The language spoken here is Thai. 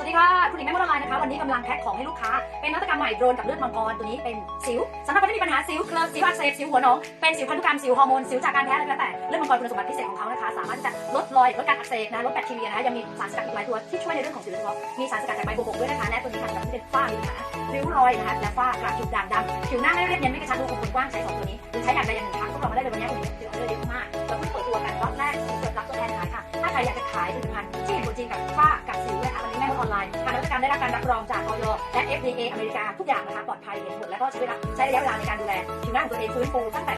วัสดีค่ะคุณหญิงแม่มดออนไลน์นะคะ วันนี้กำลังแพ็คของให้ลูกค้า เป็นนวัตกรรมใหม่โดรนกับเลือดมังกรตัวนี้เป็นสิวสำหรับคนที่มีปัญหาสิวเคลิร์สิวอักเสบสิวหัวหนองเป็นสิวพันธุกรรมสิวฮอร์โมนสิวจากการแพ้อะไรก็แล้วแต่เลือดมังกรคุณสมบัติพิเศษของเขานะคะ สามารถที่จะลดรอยลดการอักเสบนะลดแบคทีเรียนะคะยังมีสารสกัดอีกหลายตัวที่ช่วยในเรื่องของสิวโดยเฉพาะมีสารสกัดจากใบโบวบกด้วยนะคะและตัวนี้ทำจากที่เป็นฝ้ามีปัญหาริ้วรอยนะคะและฝ้ากระจุดด่างดำผิวหน้าไม่เรียบเนียนไม่กระชับรูขุมขนกว้างใช้สองตัวนี้หรือใช้อย่างใดอย่างหนึ่งครั้งพวกเรามาได้เลยวันนี้คุณหญิงเดี๋ยวออเดอร์เยอะมากเราเพิ่งเปิดตัวกันรอบแรกเปิดรับตัวแทนขายค่ะถ้าใครอยากจะขายผลิตภัณฑ์ที่เห็นผลจริงกับฝ้ากับสิว ออนไลน์ทางนวัตกรรมได้รับการรับรองจากออยและ FDA อเมริกาทุกอย่างนะคะปลอดภัยเห็นผลแล้วก็ใช้เวลาใช้ระยะเวลาในการดูแลผิวหน้าของตัวเองฟื้นฟูตั้งแต่